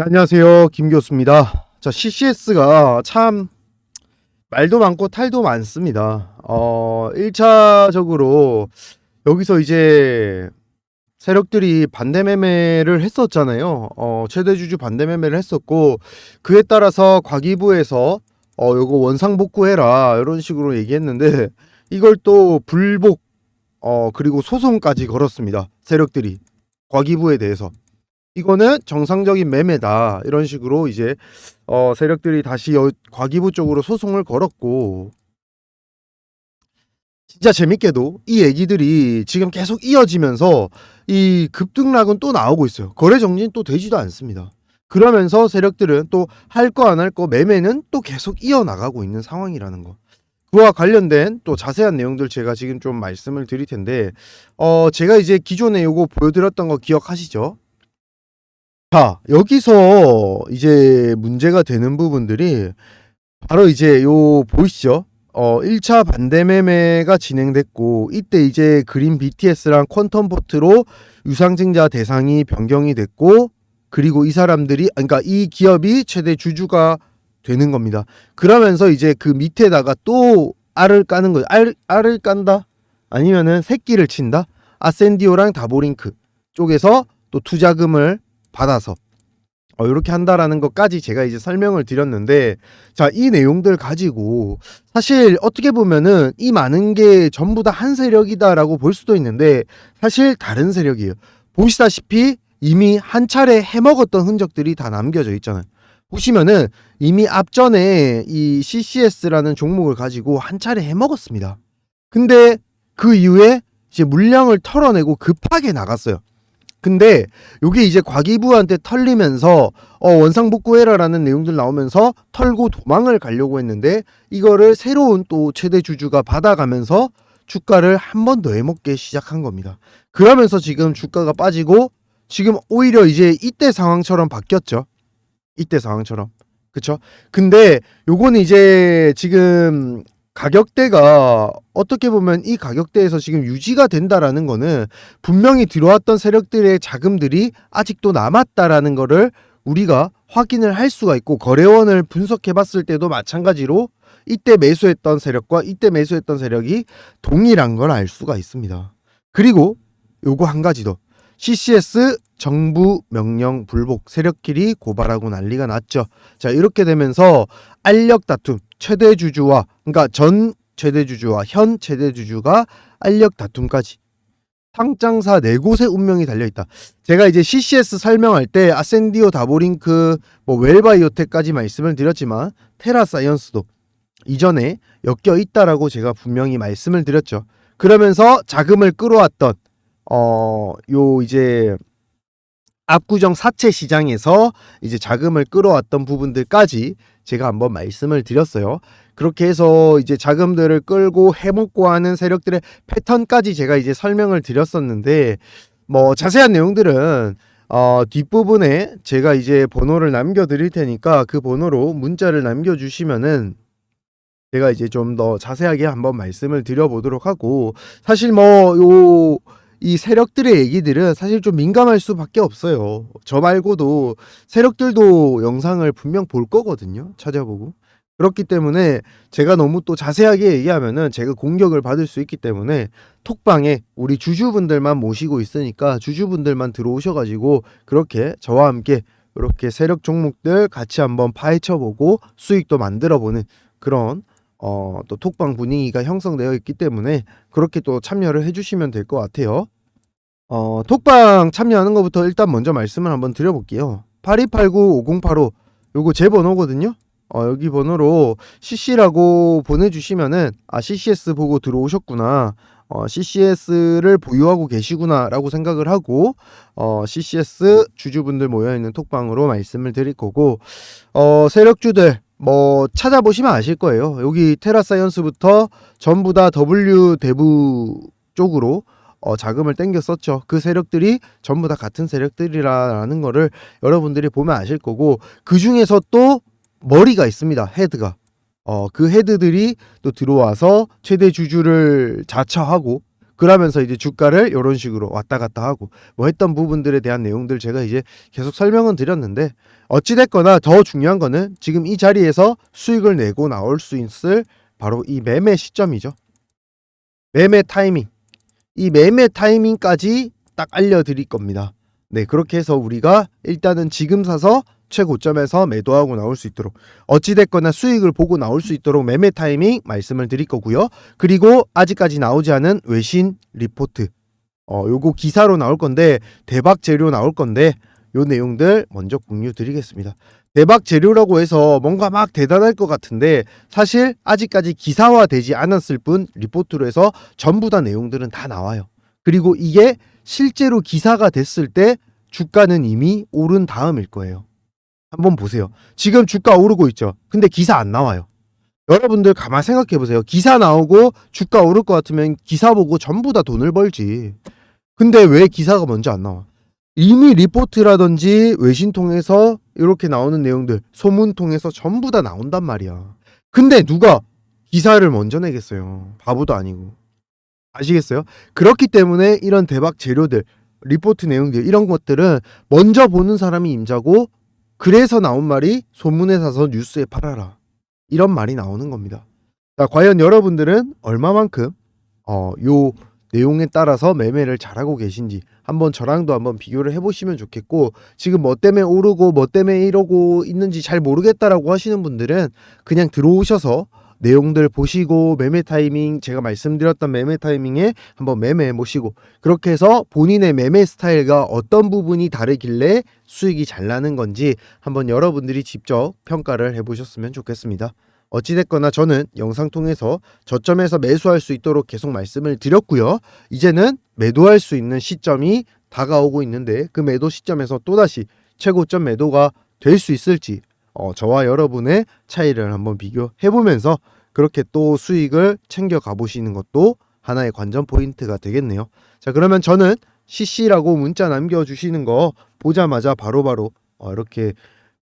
네, 안녕하세요. 김 교수입니다. 자, CCS가 참 말도 많고 탈도 많습니다. 어, 1차적으로 여기서 이제 세력들이 반대 매매를 했었잖아요. 어, 최대 주주 반대 매매를 했었고 그에 따라서 과기부에서 어, 요거 원상 복구해라 이런 식으로 얘기했는데 이걸 또 불복 어, 그리고 소송까지 걸었습니다. 세력들이 과기부에 대해서. 이거는 정상적인 매매다. 이런 식으로 이제 어 세력들이 다시 여, 과기부 쪽으로 소송을 걸었고. 진짜 재밌게도 이 얘기들이 지금 계속 이어지면서 이 급등락은 또 나오고 있어요. 거래 정리는 또 되지도 않습니다. 그러면서 세력들은 또 할 거 안 할 거 매매는 또 계속 이어나가고 있는 상황이라는 거. 그와 관련된 또 자세한 내용들 제가 지금 좀 말씀을 드릴 텐데 어 제가 이제 기존에 요거 보여드렸던 거 기억하시죠? 자, 여기서 이제 문제가 되는 부분들이 바로 이제 요 보이시죠? 어, 1차 반대 매매가 진행됐고 이때 이제 그린 BTS랑 퀀텀 포트로 유상증자 대상이 변경이 됐고 그리고 이 사람들이 아, 그러니까 이 기업이 최대 주주가 되는 겁니다. 그러면서 이제 그 밑에다가 또 알을 까는 거예요. 알, 알을 깐다? 아니면은 새끼를 친다? 아센디오랑 다보링크 쪽에서 또 투자금을 받아서. 어, 이렇게 한다라는 것까지 제가 이제 설명을 드렸는데 자 이 내용들 가지고 사실 어떻게 보면은 이 많은 게 전부 다 한 세력이다라고 볼 수도 있는데 사실 다른 세력이에요. 보시다시피 이미 한 차례 해먹었던 흔적들이 다 남겨져 있잖아요. 보시면은 이미 앞전에 이 CCS라는 종목을 가지고 한 차례 해먹었습니다. 근데 그 이후에 이제 물량을 털어내고 급하게 나갔어요 근데 요게 이제 과기부한테 털리면서 어 원상복구해라라는 내용들 나오면서 털고 도망을 가려고 했는데 이거를 새로운 또 최대 주주가 받아가면서 주가를 한 번 더 해먹게 시작한 겁니다. 그러면서 지금 주가가 빠지고 지금 오히려 이제 이때 상황처럼 바뀌었죠. 이때 상황처럼. 그쵸? 근데 요거는 이제 지금 가격대가 어떻게 보면 이 가격대에서 지금 유지가 된다라는 거는 분명히 들어왔던 세력들의 자금들이 아직도 남았다라는 거를 우리가 확인을 할 수가 있고 거래원을 분석해 봤을 때도 마찬가지로 이때 매수했던 세력과 이때 매수했던 세력이 동일한 걸 알 수가 있습니다. 그리고 요거 한 가지 더. CCS 정부 명령 불복 세력끼리 고발하고 난리가 났죠. 자, 이렇게 되면서 알력 다툼 최대 주주와 그러니까 전 최대 주주와 현 최대 주주가 알력 다툼까지 상장사 네 곳의 운명이 달려 있다. 제가 이제 CCS 설명할 때 아센디오 다보링크 뭐 웰바이오텍까지 말씀을 드렸지만 테라 사이언스도 이전에 엮여 있다라고 제가 분명히 말씀을 드렸죠. 그러면서 자금을 끌어왔던 어 요 이제 압구정 사채 시장에서 이제 자금을 끌어왔던 부분들까지 제가 한번 말씀을 드렸어요. 그렇게 해서 이제 자금들을 끌고 해먹고 하는 세력들의 패턴까지 제가 이제 설명을 드렸었는데 뭐 자세한 내용들은 어 뒷부분에 제가 이제 번호를 남겨 드릴 테니까 그 번호로 문자를 남겨 주시면은 제가 이제 좀 더 자세하게 한번 말씀을 드려 보도록 하고 사실 뭐요 이 세력들의 얘기들은 사실 좀 민감할 수밖에 없어요. 저 말고도 세력들도 영상을 분명 볼 거거든요. 찾아보고. 그렇기 때문에 제가 너무 또 자세하게 얘기하면은 제가 공격을 받을 수 있기 때문에 톡방에 우리 주주분들만 모시고 있으니까 주주분들만 들어오셔가지고 그렇게 저와 함께 이렇게 세력 종목들 같이 한번 파헤쳐 보고 수익도 만들어 보는 그런 어, 또 톡방 분위기가 형성되어 있기 때문에 그렇게 또 참여를 해주시면 될 것 같아요. 어, 톡방 참여하는 것부터 일단 먼저 말씀을 한번 드려볼게요. 8289-5085 요거 제 번호거든요. 어, 여기 번호로 CC라고 보내주시면은 아 CCS 보고 들어오셨구나. 어, CCS를 보유하고 계시구나라고 생각을 하고 어, CCS 주주분들 모여 있는 톡방으로 말씀을 드릴 거고 어, 세력주들 뭐 찾아보시면 아실 거예요. 여기 테라사이언스부터 전부 다 W 대부 쪽으로 어, 자금을 땡겼었죠. 그 세력들이 전부 다 같은 세력들이라는 거를 여러분들이 보면 아실 거고 그 중에서 또 머리가 있습니다. 헤드가. 어, 그 헤드들이 또 들어와서 최대 주주를 자처하고 그러면서 이제 주가를 이런 식으로 왔다 갔다 하고 뭐 했던 부분들에 대한 내용들 제가 이제 계속 설명은 드렸는데 어찌됐거나 더 중요한 거는 지금 이 자리에서 수익을 내고 나올 수 있을 바로 이 매매 시점이죠. 매매 타이밍. 이 매매 타이밍까지 딱 알려드릴 겁니다. 네, 그렇게 해서 우리가 일단은 지금 사서 최고점에서 매도하고 나올 수 있도록 어찌됐거나 수익을 보고 나올 수 있도록 매매 타이밍 말씀을 드릴 거고요. 그리고 아직까지 나오지 않은 외신 리포트. 어, 요거 기사로 나올 건데 대박 재료 나올 건데 요 내용들 먼저 공유 드리겠습니다. 대박 재료라고 해서 뭔가 막 대단할 것 같은데 사실 아직까지 기사화되지 않았을 뿐 리포트로 해서 전부 다 내용들은 다 나와요. 그리고 이게 실제로 기사가 됐을 때 주가는 이미 오른 다음일 거예요. 한번 보세요. 지금 주가 오르고 있죠. 근데 기사 안 나와요. 여러분들 가만 생각해 보세요. 기사 나오고 주가 오를 것 같으면 기사 보고 전부 다 돈을 벌지. 근데 왜 기사가 먼저 안 나와? 이미 리포트라든지 외신 통해서 이렇게 나오는 내용들, 소문 통해서 전부 다 나온단 말이야. 근데 누가 기사를 먼저 내겠어요? 바보도 아니고. 아시겠어요? 그렇기 때문에 이런 대박 재료들, 리포트 내용들, 이런 것들은 먼저 보는 사람이 임자고, 그래서 나온 말이 소문에 사서 뉴스에 팔아라. 이런 말이 나오는 겁니다. 자, 과연 여러분들은 얼마만큼, 어, 요 내용에 따라서 매매를 잘하고 계신지 한번 저랑도 한번 비교를 해보시면 좋겠고 지금 뭐 때문에 오르고 뭐 때문에 이러고 있는지 잘 모르겠다라고 하시는 분들은 그냥 들어오셔서 내용들 보시고 매매 타이밍 제가 말씀드렸던 매매 타이밍에 한번 매매해 보시고 그렇게 해서 본인의 매매 스타일과 어떤 부분이 다르길래 수익이 잘 나는 건지 한번 여러분들이 직접 평가를 해 보셨으면 좋겠습니다. 어찌됐거나 저는 영상 통해서 저점에서 매수할 수 있도록 계속 말씀을 드렸고요. 이제는 매도할 수 있는 시점이 다가오고 있는데 그 매도 시점에서 또다시 최고점 매도가 될 수 있을지 어, 저와 여러분의 차이를 한번 비교해 보면서 그렇게 또 수익을 챙겨 가보시는 것도 하나의 관전 포인트가 되겠네요. 자, 그러면 저는 CC라고 문자 남겨주시는 거 보자마자 바로바로 어, 이렇게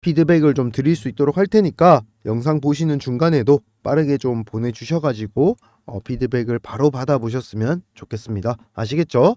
피드백을 좀 드릴 수 있도록 할 테니까 영상 보시는 중간에도 빠르게 좀 보내주셔가지고 어, 피드백을 바로 받아보셨으면 좋겠습니다. 아시겠죠?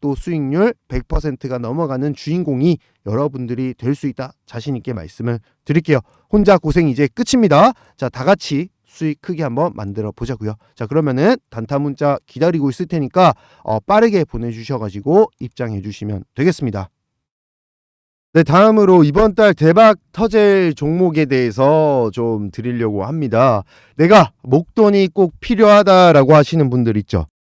또 수익률 100%가 넘어가는 주인공이 여러분들이 될 수 있다 자신 있게 말씀을 드릴게요. 혼자 고생 이제 끝입니다. 자, 다 같이 수익 크게 한번 만들어 보자고요. 자, 그러면은 단타 문자 기다리고 있을 테니까 어, 빠르게 보내주셔가지고 입장해 주시면 되겠습니다. 네, 다음으로 이번 달 대박 터질 종목에 대해서 좀 드리려고 합니다. 내가 목돈이 꼭 필요하다라고 하시는 분들 있죠.